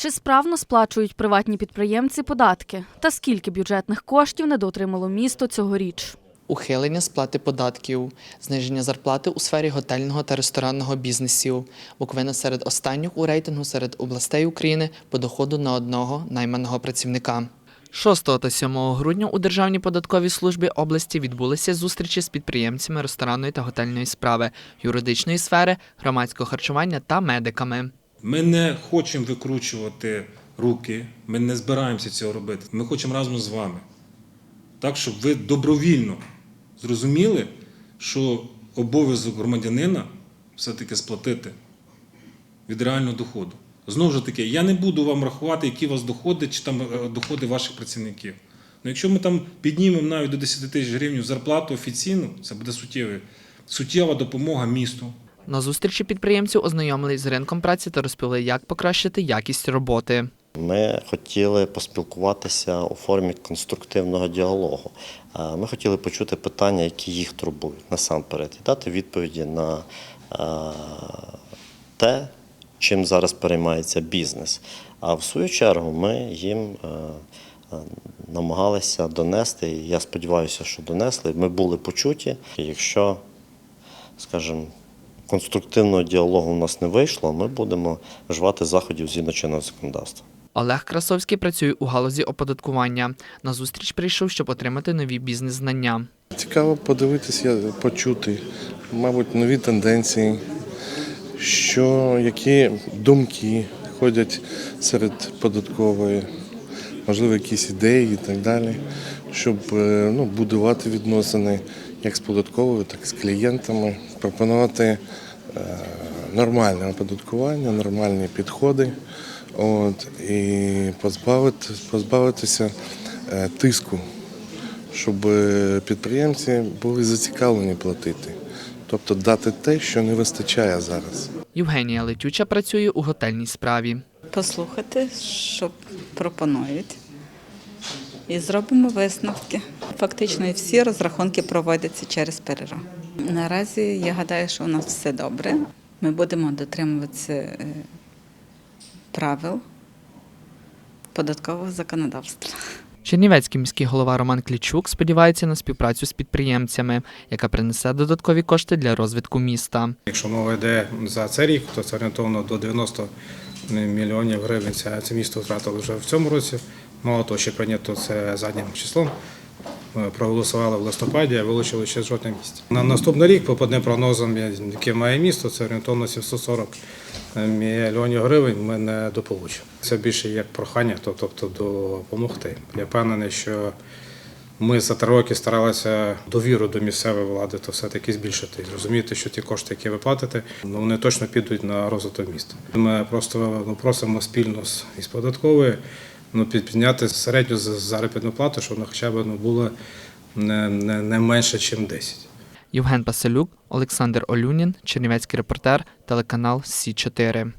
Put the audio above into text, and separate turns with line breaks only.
Чи справно сплачують приватні підприємці податки? Та скільки бюджетних коштів недоотримало місто цьогоріч?
Ухилення сплати податків, зниження зарплати у сфері готельного та ресторанного бізнесів, Буковина серед останніх у рейтингу серед областей України по доходу на одного найманого працівника. 6 та 7 грудня у Державній податковій службі області відбулися зустрічі з підприємцями ресторанної та готельної справи, юридичної сфери, громадського харчування та медиками.
Ми не хочемо викручувати руки, ми не збираємося цього робити. Ми хочемо разом з вами. Так, щоб ви добровільно зрозуміли, що обов'язок громадянина все-таки сплатити від реального доходу. Знову ж таки, я не буду вам рахувати, які у вас доходи чи там е, доходи ваших працівників. Ну, якщо ми там піднімемо навіть до 10 тисяч гривень зарплату офіційну, це буде суттєвий, суттєва допомога місту.
На зустрічі підприємці ознайомились з ринком праці та розповіли, як покращити якість роботи.
Ми хотіли поспілкуватися у формі конструктивного діалогу. Ми хотіли почути питання, які їх турбують насамперед, і дати відповіді на те, чим зараз переймається бізнес. А в свою чергу ми їм намагалися донести, і я сподіваюся, що донесли. Ми були почуті. Якщо, скажімо, конструктивного діалогу у нас не вийшло, ми будемо вживати заходів згідно чинного законодавства.
Олег Красовський працює у галузі оподаткування. На зустріч прийшов, щоб отримати нові бізнес-знання.
Цікаво подивитися, почути, мабуть, нові тенденції, що які думки ходять серед податкової, можливо, якісь ідеї і так далі, щоб е, ну, будувати відносини як з податковою, так і з клієнтами, пропонувати е, нормальне оподаткування, нормальні підходи. От, і позбавити, позбавитися е, тиску щоб підприємці були зацікавлені платити, тобто дати те, що не вистачає зараз.
Євгенія Летюча працює у готельній справі.
Послухати, що пропонують, і зробимо висновки. Фактично всі розрахунки проводяться через переру. Наразі я гадаю, що у нас все добре. Ми будемо дотримуватися е, правил податкового законодавства.
Чернівецький міський голова Роман Клічук сподівається на співпрацю з підприємцями, яка принесе додаткові кошти для розвитку міста.
Якщо мова йде за цей рік, то це орієнтовно до 90 мільйонів гривень. Це, місто втратило вже в цьому році. Мало того, що прийнято це заднім числом. Ми проголосували в листопаді, а вилучили ще з жодного місця. На наступний рік, по одним прогнозам, яке має місто, це орієнтовно 740 мільйонів гривень. Ми не дополучимо. Це більше як прохання, то- тобто допомогти. Я впевнений, що ми за три роки старалися довіру до місцевої влади, то все-таки збільшити. І Розуміти, що ті кошти, які ви платите, ну вони точно підуть на розвиток міста. Ми просто ну, просимо спільно з із податковою ну, підняти середню заробітну плату, щоб вона хоча б ну, була не, не, не менше, ніж 10.
Євген Паселюк, Олександр Олюнін, Чернівецький репортер, телеканал Сі 4